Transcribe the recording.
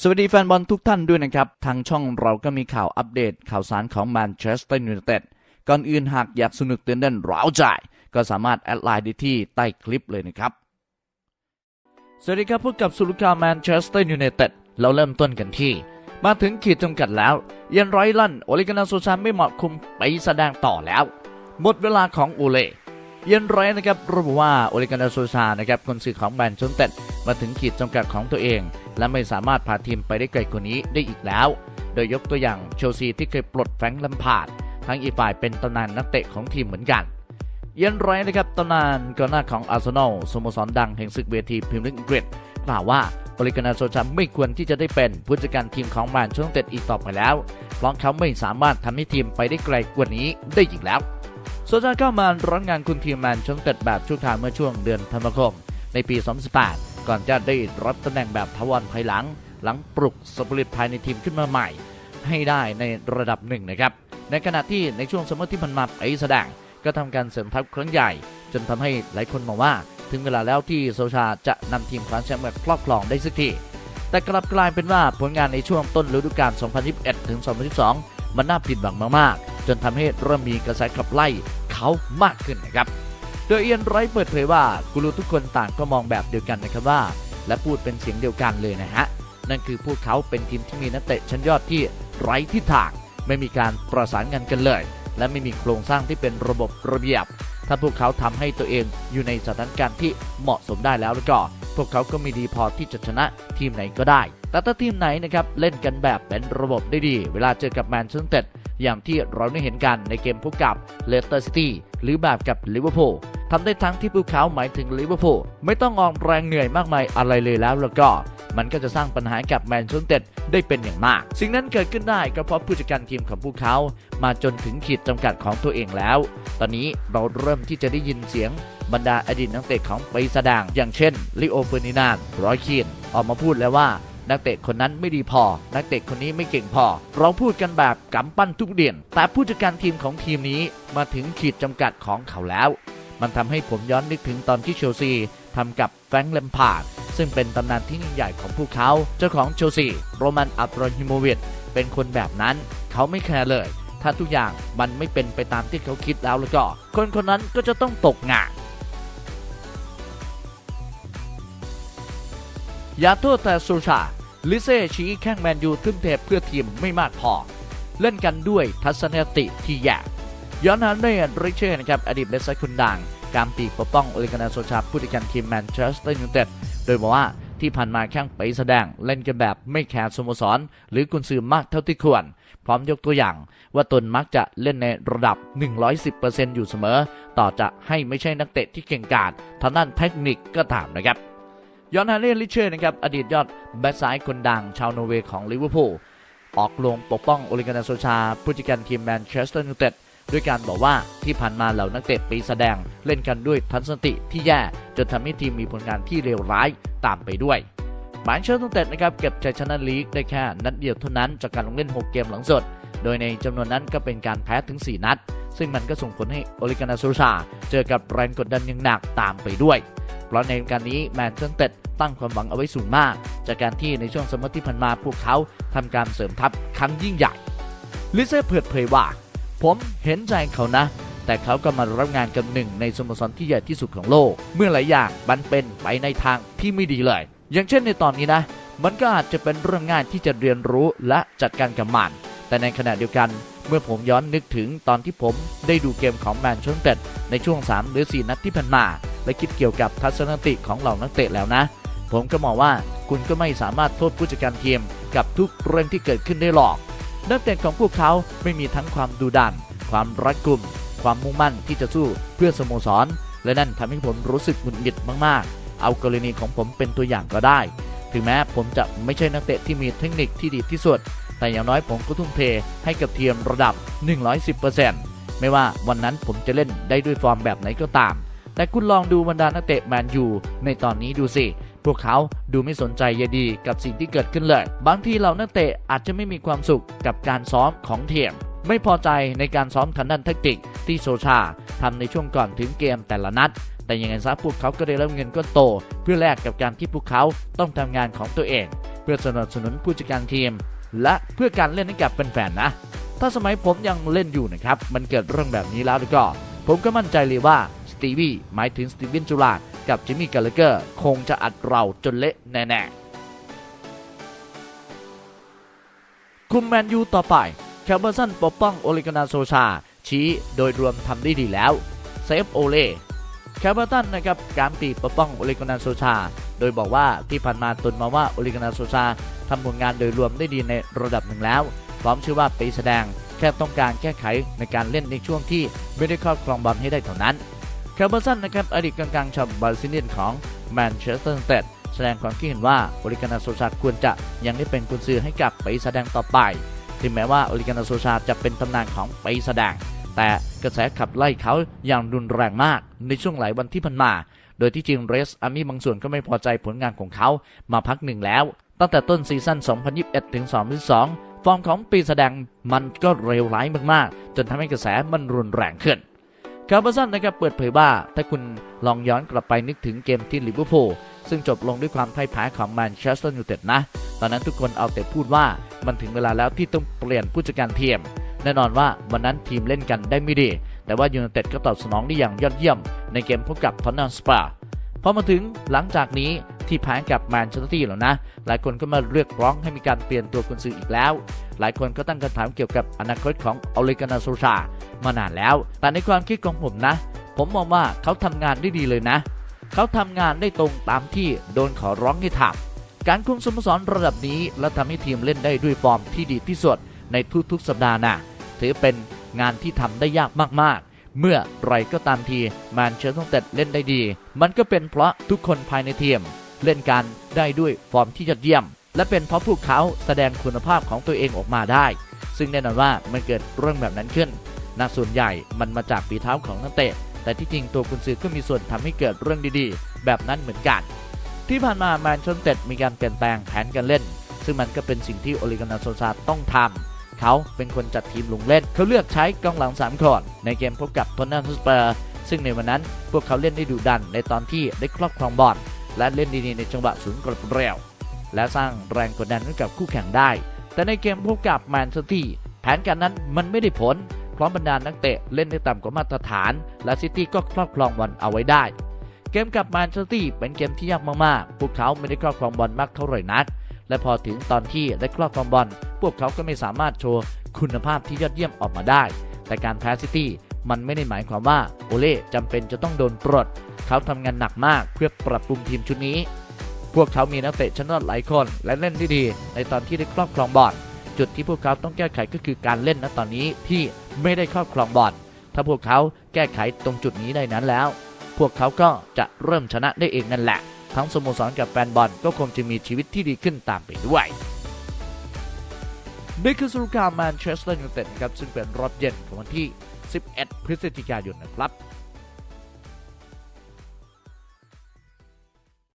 สวัสดีแฟนบอลทุกท่านด้วยนะครับ ทางช่องเราก็มีข่าวอัปเดตข่าวสารของแมนเชสเตอร์ยูไนเต็ดก่อนอื่นหากอยากสนุกเต้นเต้นร้าวใจ ก็สามารถแอดไลน์ได้ที่ใต้คลิปเลยนะครับ สวัสดีครับพบกับสุลกาแมนเชสเตอร์ยูไนเต็ดเราเริ่มต้นกันที่ มาถึงขีดจำกัดแล้วเยันไรลั่นโอลิกานาโซชานไม่เหมาะคุมไปแสดงต่อแล้ว หมดเวลาของอูเลเยันไรนะครับระบุว่าโอลิกานาโซชานะครับคนสื่อของแมนเชสเตอร์มาถึงขีดจำกัดของตัวเอง และไม่สามารถพาทีมไปได้ไกลกว่านี้ได้อีกแล้ว โดยยกตัวอย่างเชลซีที่เคยปลดแฟรงค์ลัมพาร์ดทั้งอีฝ่ายเป็นตำนานนักเตะของทีมเหมือนกันเยันไรนะครับตำนานกองหน้าของอาร์เซนอลสโมสรดังแห่งศึกเวทีพรีเมียร์ลีกอังกฤษกล่าวว่าโอลิกานาโซชาไม่ควรที่จะได้เป็นผู้จัดการทีมของแมนเชสเตอร์เต็ดอีกต่อไปแล้ว เพราะเขาไม่สามารถทำให้ทีมไปได้ไกลกว่านี้ได้อีกแล้ว โซชาเข้ามารับงานคุมทีมแมนเชสเตอร์เต็ดแบบชั่วคราวเมื่อช่วงเดือนธันวาคมในปี 2018 ก่อนจะได้รับตำแหน่งแบบทวารภายหลัง หลังปลุกสปิริตภายในทีมขึ้นมาใหม่ ให้ได้ในระดับหนึ่งนะครับ ในขณะที่ในช่วงสมมติที่ผ่านมาไอ้แสดงก็ทำการเสริมทัพครั้งใหญ่ จนทำให้หลายคนมองว่า ถึงเวลาแล้วที่โซชาจะนำทีมคว้าแชมป์มาครอบครองได้สักทีแต่กลับกลายเป็นว่าผลงานในช่วงต้นฤดูกาล 2021 ถึง 2022 มันน่าผิดหวังมาก ๆ จนทำให้เริ่มมีกระแสขับไล่เขามากขึ้นนะครับ โดยเอียนไรท์เปิดเผยว่ากูรูทุกคนต่างก็มองแบบเดียวกันนะครับว่า และพูดเป็นเสียงเดียวกันเลยนะฮะ นั่นคือพวกเขาเป็นทีมที่มีนักเตะชั้นยอดที่ไร้ทิศทางไม่มีการประสานงานกันเลย และไม่มีโครงสร้างที่เป็นระบบระเบียบ ถ้าพวกเขาทำให้ตัวเองอยู่ในสถานการณ์ที่เหมาะสมได้แล้วแล้วก็ พวกเขาก็มีดีพอที่จะชนะทีมไหนก็ได้ แต่ถ้าทีมไหนนะครับเล่นกันแบบเป็นระบบได้ดี เวลาเจอกับแมนเชสเตอร์อย่างที่เราได้เห็นกันในเกมพบกับเลสเตอร์ซิตี้หรือแบบกับลิเวอร์พูล ทำได้ทั้งที่พวกเขาหมายถึงลิเวอร์พูลไม่ต้องออกแรงเหนื่อยมากมายอะไรเลยแล้วแล้วก็มันก็จะสร้างปัญหากับแมนเชสเตอร์ได้เป็นอย่างมาก สิ่งนั้นเกิดขึ้นได้ก็เพราะผู้จัดการทีมของพวกเขา มาจนถึงขีดจำกัดของตัวเองแล้ว ตอนนี้เราเริ่มที่จะได้ยินเสียงบรรดาอดีตนักเตะของปีศาจแดงอย่างเช่นลิโอเฟอร์นินานด์รอยคีนออกมาพูดแล้วว่านักเตะคนนั้นไม่ดีพอ นักเตะคนนี้ไม่เก่งพอ เราพูดกันแบบกำปั้นทุกเดือนแต่ผู้จัดการทีมของทีมนี้มาถึงขีดจำกัดของเขาแล้ว มันทำให้ผมย้อนนึกถึงตอนที่เชลซีทำกับแฟรงค์เลมพาร์ดซึ่งเป็นตำนานที่ยิ่งใหญ่ของพวกเขา เจ้าของเชลซีโรมันอับราฮิโมวิชเป็นคนแบบนั้นเขาไม่แคร์เลย ถ้าทุกอย่างมันไม่เป็นไปตามที่เขาคิดแล้วแล้วก็ คนคนนั้นก็จะต้องตกงานอย่าโทษแต่โซชาลิเซ่ชี้แข้งแมนยูทุ่มเทเพื่อทีมไม่มากพอ เล่นกันด้วยทัศนคติที่แย่ ย้อนนั้นได้ริเช่นะครับอดีตเลสไซคุณดังการปีกปกป้องโอลิกานาโซชาผู้จัดการทีมแมนเชสเตอร์ยูไนเต็ดโดยบอกว่าที่ผ่านมาแข้งไปแสดงเล่นกันแบบไม่แคร์สโมสร หรือกุนซือมากเท่าที่ควร พร้อมยกตัวอย่างว่าตนมักจะเล่นในระดับ 110%อยู่เสมอ ต่อจะให้ไม่ใช่นักเตะที่เก่งกาจทางด้านเทคนิคก็ตามนะครับยอนฮาร์เรลิเช่นะครับอดีตยอดแบ็กซ้ายคนดังชาวนอร์เวย์ของลิเวอร์พูลออกลงปกป้องโอลิกานาโซชาผู้จัดการทีมแมนเชสเตอร์ยูไนเต็ด ด้วยการบอกว่าที่ผ่านมาเหล่านักเตะปีแสดงเล่นกันด้วยทัศนติที่แย่ จนทำให้ทีมมีผลงานที่เลวร้ายตามไปด้วยแมนเชสเตอร์ยูไนเต็ดนะครับเก็บชัยชนะลีกได้แค่นัดเดียวเท่านั้นจากการลงเล่น 6 เกมหลังสุด โดยในจำนวนนั้นก็เป็นการแพ้ถึง 4 นัด ซึ่งมันก็ส่งผลให้โอลิกานาโซชาเจอกับแรงกดดันอย่างหนักตามไปด้วย เพราะในการนี้แมนเชสเตอร์ตั้งความหวังเอาไว้สูงมาก จากการที่ในช่วงสมมติที่ผ่านมาพวกเขาทำการเสริมทัพครั้งยิ่งใหญ่ลิเซ่เปิดเผยว่า ผมเห็นใจเขานะ แต่เขาก็มารับงานกับหนึ่งในสโมสรที่ใหญ่ที่สุดของโลก เมื่อหลายอย่างมันเป็นไปในทางที่ไม่ดีเลย อย่างเช่นในตอนนี้นะ มันก็อาจจะเป็นเรื่องง่ายที่จะเรียนรู้และจัดการกับมัน แต่ในขณะเดียวกันเมื่อผมย้อนนึกถึงตอนที่ผมได้ดูเกมของแมนเชสเตอร์ในช่วง 3 หรือ 4 นัดที่ผ่านมา และคิดเกี่ยวกับทัศนคติของเหล่านักเตะแล้วนะ ผมก็มองว่าคุณก็ไม่สามารถโทษผู้จัดการทีมกับทุกเรื่องที่เกิดขึ้นได้หรอก นักเตะของพวกเขาไม่มีทั้งความดุดัน ความรักกลุ่มความมุ่งมั่นที่จะสู้เพื่อสโมสร และนั่นทำให้ผมรู้สึกหงุดหงิดมากๆ เอากรณีของผมเป็นตัวอย่างก็ได้ ถึงแม้ผมจะไม่ใช่นักเตะที่มีเทคนิคที่ดีที่สุด แต่อย่างน้อยผมก็ทุ่มเทให้กับทีมระดับ 110%ไม่ว่าวันนั้นผมจะเล่นได้ด้วยฟอร์มแบบไหนก็ตาม แต่คุณลองดูบรรดานักเตะแมนยูในตอนนี้ดูสิ พวกเขาดูไม่สนใจใยดีกับสิ่งที่เกิดขึ้นเลย บางทีเหล่านักเตะอาจจะไม่มีความสุขกับการซ้อมของทีมไม่พอใจในการซ้อมทางด้านแทคติกที่โซชาทำในช่วงก่อนถึงเกมแต่ละนัด แต่ยังไงซะพวกเขาก็ได้รับเงินก้อนโต เพื่อแลกกับการที่พวกเขาต้องทำงานของตัวเอง เพื่อสนับสนุนผู้จัดการทีม และเพื่อการเล่นให้กับแฟนๆนะ ถ้าสมัยผมยังเล่นอยู่นะครับ มันเกิดเรื่องแบบนี้แล้วด้วก็ ผมก็มั่นใจเลยว่า ตีวีหมายถึงสตีเวนจูลาดกับจิมมี่กัลเลเกอร์คงจะอัดเราจนเละแน่ๆคุมแมนยูต่อไปแคลเบอร์สันปกป้องโอลิกานาโซชา ชี้โดยรวมทำได้ดีแล้วเซฟโอเล่แคลเบอร์ตันนะครับการตีปกป้องโอลิกานาโซชา โดยบอกว่าที่ผ่านมาตนมาว่าโอลิกานาโซชาทำผลงานโดยรวมได้ดีในระดับหนึ่งแล้ว พร้อมชื่อว่าปีแสดงแค่ต้องการแก้ไขในการเล่นในช่วงที่ไม่ได้ครอบครองบอลให้ได้เท่านั้น คลเบอร์สันนะครับอดีตกลางๆชาวบาร์ซิเนียนของแมนเชสเตอร์ยูไนเต็ดแสดงความคิดเห็นว่าโอลิกานาโซชาควรจะยังได้เป็นกุญซือให้กับปีแสดงต่อไป ถึงแม้ว่าโอลิกานาโซชาจะเป็นตำนานของปีแสดง แต่กระแสขับไล่เขาอย่างรุนแรงมากในช่วงหลายวันที่ผ่านมา โดยที่จริงเรสอามี่บางส่วนก็ไม่พอใจผลงานของเขามาพักหนึ่งแล้ว ตั้งแต่ต้นซีซั่น 2021 ถึง 2022 ฟอร์มของปีแสดงมันก็เร็วร้ายมากๆ จนทำให้กระแสมันรุนแรงขึ้น คาร์บสันนะครับเปิดเผยว่าถ้าคุณลองย้อนกลับไปนึกถึงเกมที่ลิเวอร์พูลซึ่งจบลงด้วยความพ่ายแพ้ของแมนเชสเตอร์ยูไนเต็ดนะ ตอนนั้นทุกคนเอาแต่พูดว่ามันถึงเวลาแล้วที่ต้องเปลี่ยนผู้จัดการทีม แน่นอนว่าวันนั้นทีมเล่นกันได้ไม่ดี แต่ว่ายูไนเต็ดก็ตอบสนองได้อย่างยอดเยี่ยม ในเกมพบกับทอนนันสปาพอมาถึงหลังจากนี้ ที่แพ้กับแมนเชสเตอร์ซิตี้แล้วนะ หลายคนก็มาเรียกร้องให้มีการเปลี่ยนตัวกุนซืออีกแล้ว หลายคนก็ตั้งคำถามเกี่ยวกับอนาคตของอเลกานาโซชามานานแล้ว แต่ในความคิดของผมนะ ผมมองว่าเขาทำงานได้ดีเลยนะ เขาทำงานได้ตรงตามที่โดนขอร้องให้ทำการคุมสโมสรระดับนี้ และทำให้ทีมเล่นได้ด้วยฟอร์มที่ดีที่สุดในทุกๆสัปดาห์นะถือเป็นงานที่ทำได้ยากมากๆ เมื่อไรก็ตามทีแมนเชสเตอร์ยูไนเต็ดเล่นได้ดี มันก็เป็นเพราะทุกคนภายในทีม เล่นกันได้ด้วยฟอร์มที่ยอดเยี่ยม และเป็นเพราะพวกเขาแสดงคุณภาพของตัวเองออกมาได้ ซึ่งแน่นอนว่ามันเกิดเรื่องแบบนั้นขึ้นนาส่วนใหญ่มันมาจากฝีเท้าของนักเตะ แต่ที่จริงตัวกุนซือก็มีส่วนทำให้เกิดเรื่องดีๆ แบบนั้นเหมือนกัน ที่ผ่านมาแมนชสเตอร์มีการเปลี่ยนแปลงแผนการเล่น ซึ่งมันก็เป็นสิ่งที่โอลิกานาโซซาต้องทำเขาเป็นคนจัดทีมลงเล่น เขาเลือกใช้กองหลัง3คนในเกมพบกับทอนนัมสเปอร์ ซึ่งในวันนั้นพวกเขาเล่นได้ดุดันในตอนที่ได้ครอบครองบอล และเล่นดีๆในจังหวะศูนย์กลบเร็ว และสร้างแรงกดดันให้กับคู่แข่งได้ แต่ในเกมพบกับแมนเชสเตอร์แผนการนั้นมันไม่ได้ผลเพราะบรรดานักเตะเล่นได้ต่ำกว่ามาตรฐาน และซิตี้ก็ครอบครองบอลเอาไว้ได้ เกมกับแมนเชสเตอร์เป็นเกมที่ยากมากๆ พวกเขาไม่ได้ครอบครองบอลมากเท่าไหร่นัก และพอถึงตอนที่ได้ครอบครองบอล พวกเขาก็ไม่สามารถโชว์คุณภาพที่ยอดเยี่ยมออกมาได้ แต่การแพ้ซิตี้ มันไม่ได้หมายความว่าโอเล่จำเป็นจะต้องโดนปลด เขาทำงานหนักมากเพื่อปรับปรุงทีมชุดนี้ พวกเขามีนักเตะชั้นยอดหลายคนและเล่นได้ดี ในตอนที่ได้ครอบครองบอลจุดที่พวกเขาต้องแก้ไขก็คือการเล่นณตอนนี้ที่ไม่ได้ครอบครองบอลถ้าพวกเขาแก้ไขตรงจุดนี้ได้นั้นแล้ว พวกเขาก็จะเริ่มชนะได้เองนั่นแหละ ทั้งสโมสรกับแฟนบอลก็คงจะมีชีวิตที่ดีขึ้นตามไปด้วยนี่คือสรุปข่าวแมนเชสเตอร์ยูไนเต็ดนะครับซึ่งเป็นรอบเย็นของวันที่ 11 พฤศจิกายนนะครับ